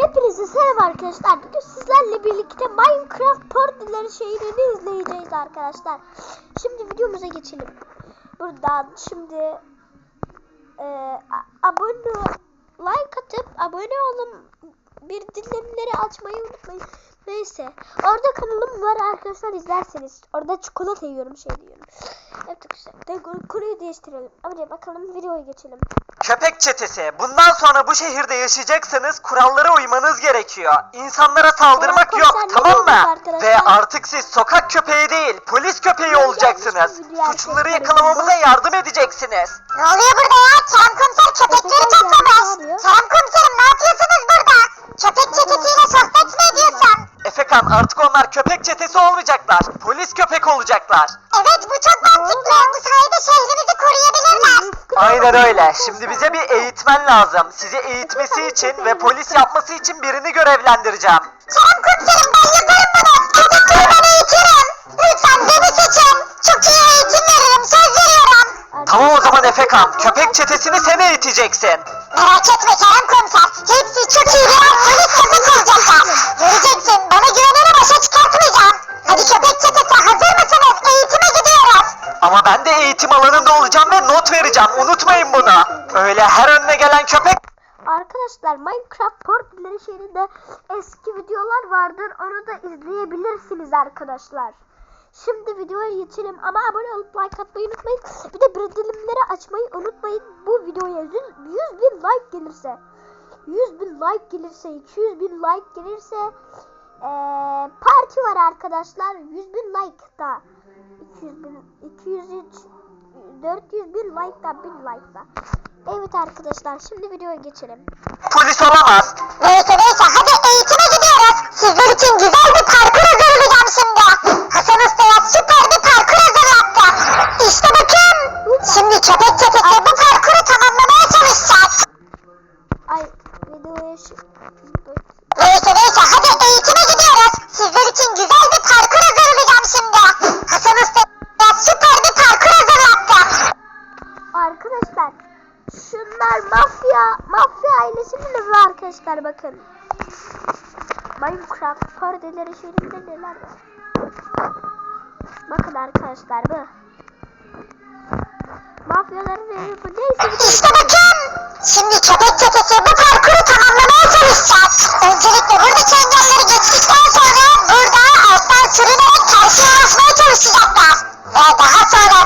Hepinize selam arkadaşlar. Bugün sizlerle birlikte Minecraft Portları şehrini izleyeceğiz arkadaşlar. Şimdi videomuza geçelim. Buradan şimdi e, abone like atıp abone olun. Bir dilimleri açmayı unutmayın. Neyse. Orada kanalım var arkadaşlar izlerseniz. Orada çikolata yiyorum şey diyorum. Evet arkadaşlar. Konuyu değiştirelim. Hadi bakalım videoya geçelim. Köpek çetesi. Bundan sonra bu şehirde yaşayacaksanız kurallara uymanız gerekiyor. İnsanlara saldırmak yok, ne tamam mı? arkadaşlar? Ve artık siz sokak köpeği değil, polis köpeği olacaksınız. video Suçluları yakalamamıza yardım edeceksiniz. Ne oluyor burada ya? Kerem komiser köpekleri Köpekler ne toplamış. yapıyor? Kerem komiserim ne yapıyorsunuz burada? Köpek çetesiyle sohbet mi ediyorsun? Efekan artık onlar köpek çetesi olmayacaklar. Polis köpek olacaklar. Evet bu çok mantıklı. Bu sayede şehrimizi koruyabilirler. Aynen öyle. Şimdi bize bir eğitmen lazım. Sizi eğitmesi için ve polis yapması için birini görevlendireceğim. Kerem komiserim ben yaparım bunu. Köpekleri ben eğitirim. Lütfen beni seçin. Çok iyi eğitim veririm. Söz veriyorum. Tamam o zaman Efekan. Köpek çetesini sen eğiteceksin. Merak etme Kerem komiser. Hepsi çok iyi birer Ama ben de eğitim alanında olacağım ve not vereceğim. Unutmayın bunu. Öyle her önüne gelen köpek Arkadaşlar Minecraft Portları şehrinde eski videolar vardır. Onu da izleyebilirsiniz arkadaşlar. Şimdi videoya geçelim ama abone olup like atmayı unutmayın. Bir de bildirimleri açmayı unutmayın. Bu videoya 100, 100 bin like gelirse 100 bin like gelirse 200 bin like gelirse eee parti var arkadaşlar. 100 bin like da 200 bin 203 400 bin like da 1000 like da. Evet arkadaşlar şimdi videoya geçelim. polis olamaz. Neyse neyse hadi eğitime gidiyoruz. Sizler için güzel bir parkur hazırlayacağım şimdi. Hasan Usta'ya süper bir parkur hazırlattı. İşte bakın. Şimdi köpek çetesi bu parkuru tamamlamaya çalışacak. Ay videoya şu- Arkadaşlar şunlar mafya mafya ailesinin evi arkadaşlar bakın. Minecraft parodileri şehrinde neler var. Bakın arkadaşlar bu. Mafyaların evi bu. Neyse İşte bakın. Şimdi köpek çetesi bu parkuru tamamlamaya çalışacak. Öncelikle buradaki engelleri geçtikten sonra burada alttan sürünerek karşıya ulaşmaya çalışacaklar. Ve daha sonra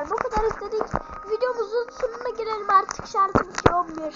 arkadaşlar bu kadar istedik. Videomuzun sonuna gelelim artık şarjımız 11.